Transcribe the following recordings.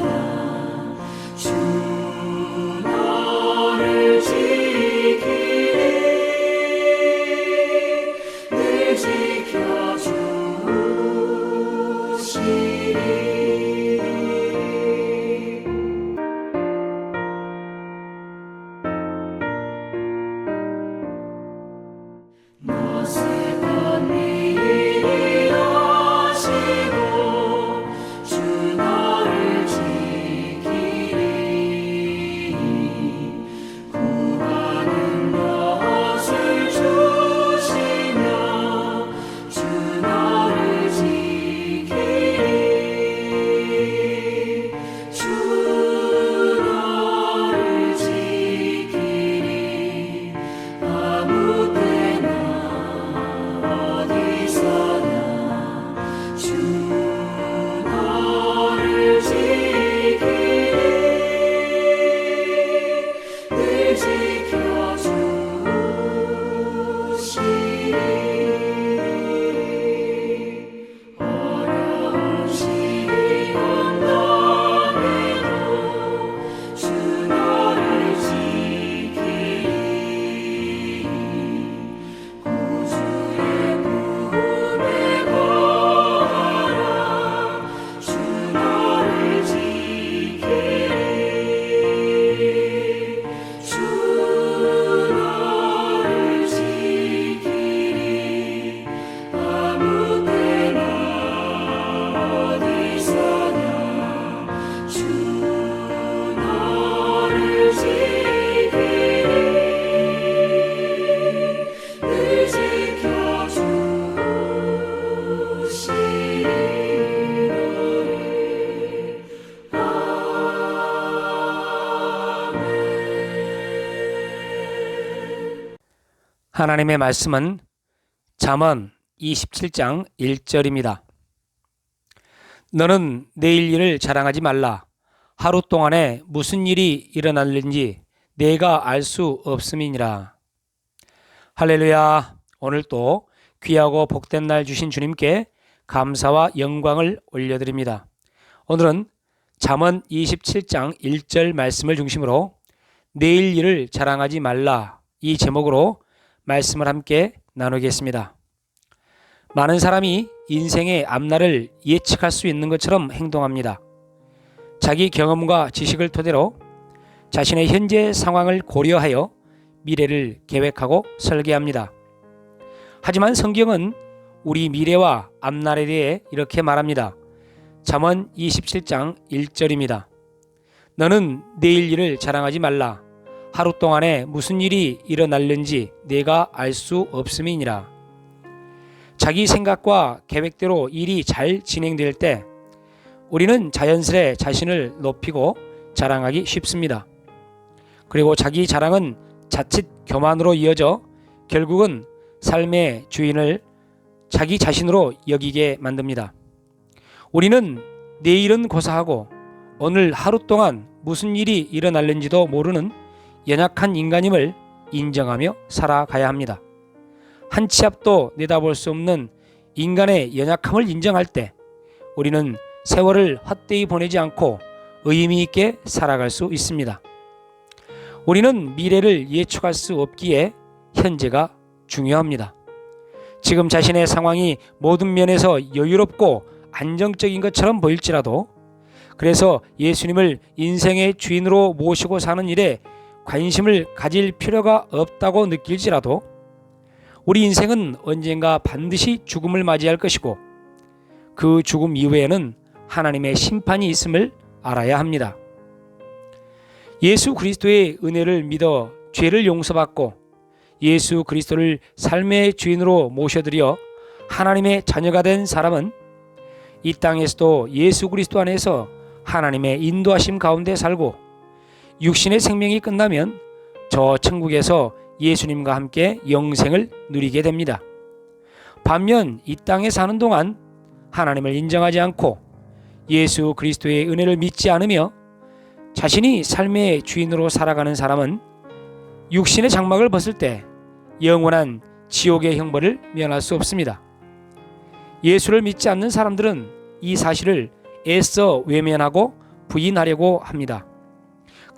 어 하나님의 말씀은 잠언 27장 1절입니다. 너는 내일 일을 자랑하지 말라. 하루 동안에 무슨 일이 일어날는지 내가 알 수 없음이니라. 할렐루야. 오늘 또 귀하고 복된 날 주신 주님께 감사와 영광을 올려드립니다. 오늘은 잠언 27장 1절 말씀을 중심으로 내일 일을 자랑하지 말라 이 제목으로 말씀을 함께 나누겠습니다. 많은 사람이 인생의 앞날을 예측할 수 있는 것처럼 행동합니다. 자기 경험과 지식을 토대로 자신의 현재 상황을 고려하여 미래를 계획하고 설계합니다. 하지만 성경은 우리 미래와 앞날에 대해 이렇게 말합니다. 잠언 27장 1절입니다. 너는 내일 일을 자랑하지 말라. 하루 동안에 무슨 일이 일어날는지 내가 알 수 없음이니라. 자기 생각과 계획대로 일이 잘 진행될 때 우리는 자연스레 자신을 높이고 자랑하기 쉽습니다. 그리고 자기 자랑은 자칫 교만으로 이어져 결국은 삶의 주인을 자기 자신으로 여기게 만듭니다. 우리는 내일은 고사하고 오늘 하루 동안 무슨 일이 일어날는지도 모르는 연약한 인간임을 인정하며 살아가야 합니다. 한 치 앞도 내다볼 수 없는 인간의 연약함을 인정할 때 우리는 세월을 헛되이 보내지 않고 의미 있게 살아갈 수 있습니다. 우리는 미래를 예측할 수 없기에 현재가 중요합니다. 지금 자신의 상황이 모든 면에서 여유롭고 안정적인 것처럼 보일지라도 그래서 예수님을 인생의 주인으로 모시고 사는 일에 관심을 가질 필요가 없다고 느낄지라도 우리 인생은 언젠가 반드시 죽음을 맞이할 것이고 그 죽음 이후에는 하나님의 심판이 있음을 알아야 합니다. 예수 그리스도의 은혜를 믿어 죄를 용서받고 예수 그리스도를 삶의 주인으로 모셔드려 하나님의 자녀가 된 사람은 이 땅에서도 예수 그리스도 안에서 하나님의 인도하심 가운데 살고 육신의 생명이 끝나면 저 천국에서 예수님과 함께 영생을 누리게 됩니다. 반면 이 땅에 사는 동안 하나님을 인정하지 않고 예수 그리스도의 은혜를 믿지 않으며 자신이 삶의 주인으로 살아가는 사람은 육신의 장막을 벗을 때 영원한 지옥의 형벌을 면할 수 없습니다. 예수를 믿지 않는 사람들은 이 사실을 애써 외면하고 부인하려고 합니다.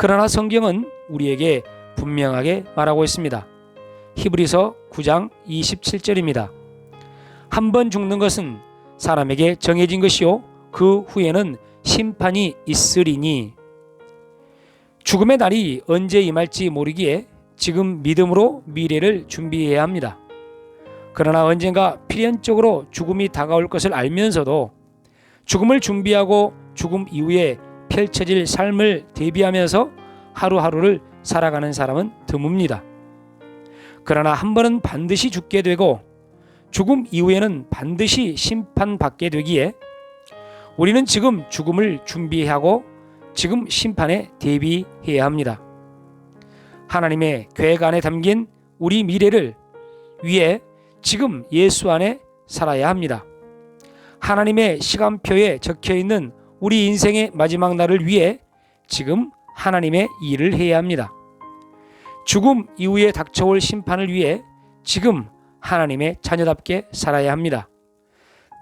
그러나 성경은 우리에게 분명하게 말하고 있습니다. 히브리서 9장 27절입니다. 한 번 죽는 것은 사람에게 정해진 것이요 그 후에는 심판이 있으리니 죽음의 날이 언제 임할지 모르기에 지금 믿음으로 미래를 준비해야 합니다. 그러나 언젠가 필연적으로 죽음이 다가올 것을 알면서도 죽음을 준비하고 죽음 이후에 펼쳐질 삶을 대비하면서 하루하루를 살아가는 사람은 드뭅니다. 그러나 한 번은 반드시 죽게 되고 죽음 이후에는 반드시 심판받게 되기에 우리는 지금 죽음을 준비하고 지금 심판에 대비해야 합니다. 하나님의 계획 안에 담긴 우리 미래를 위해 지금 예수 안에 살아야 합니다. 하나님의 시간표에 적혀 있는 우리 인생의 마지막 날을 위해 지금 하나님의 일을 해야 합니다. 죽음 이후에 닥쳐올 심판을 위해 지금 하나님의 자녀답게 살아야 합니다.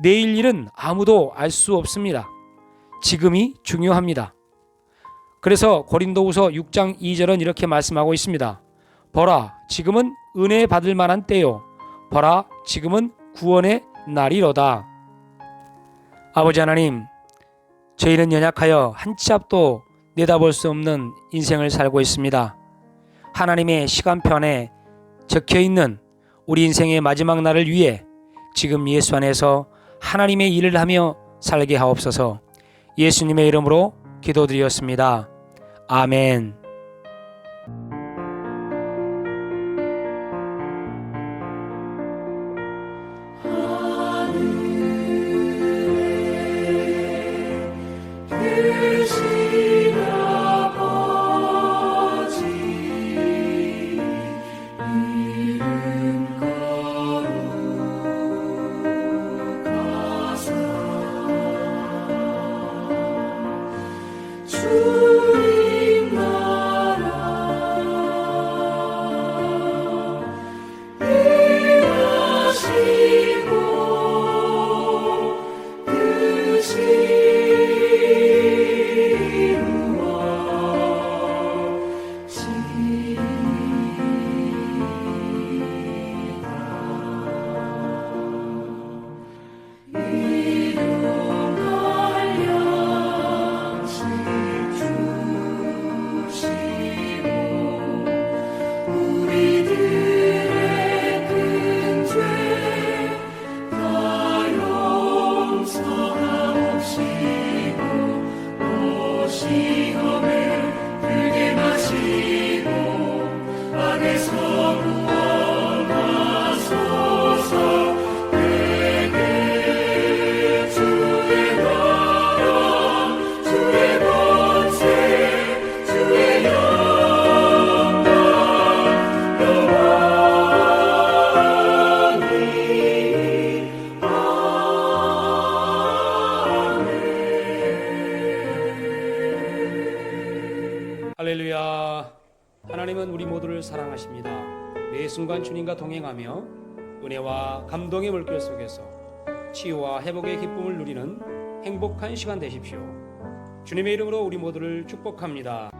내일 일은 아무도 알 수 없습니다. 지금이 중요합니다. 그래서 고린도후서 6장 2절은 이렇게 말씀하고 있습니다. 보라, 지금은 은혜 받을 만한 때요. 보라, 지금은 구원의 날이로다. 아버지 하나님, 저희는 연약하여 한 치 앞도 내다볼 수 없는 인생을 살고 있습니다. 하나님의 시간표 안에 적혀 있는 우리 인생의 마지막 날을 위해 지금 예수 안에서 하나님의 일을 하며 살게 하옵소서 예수님의 이름으로 기도드렸습니다. 아멘. 사랑하십니다. 매 순간 주님과 동행하며 은혜와 감동의 물결 속에서 치유와 회복의 기쁨을 누리는 행복한 시간 되십시오. 주님의 이름으로 우리 모두를 축복합니다.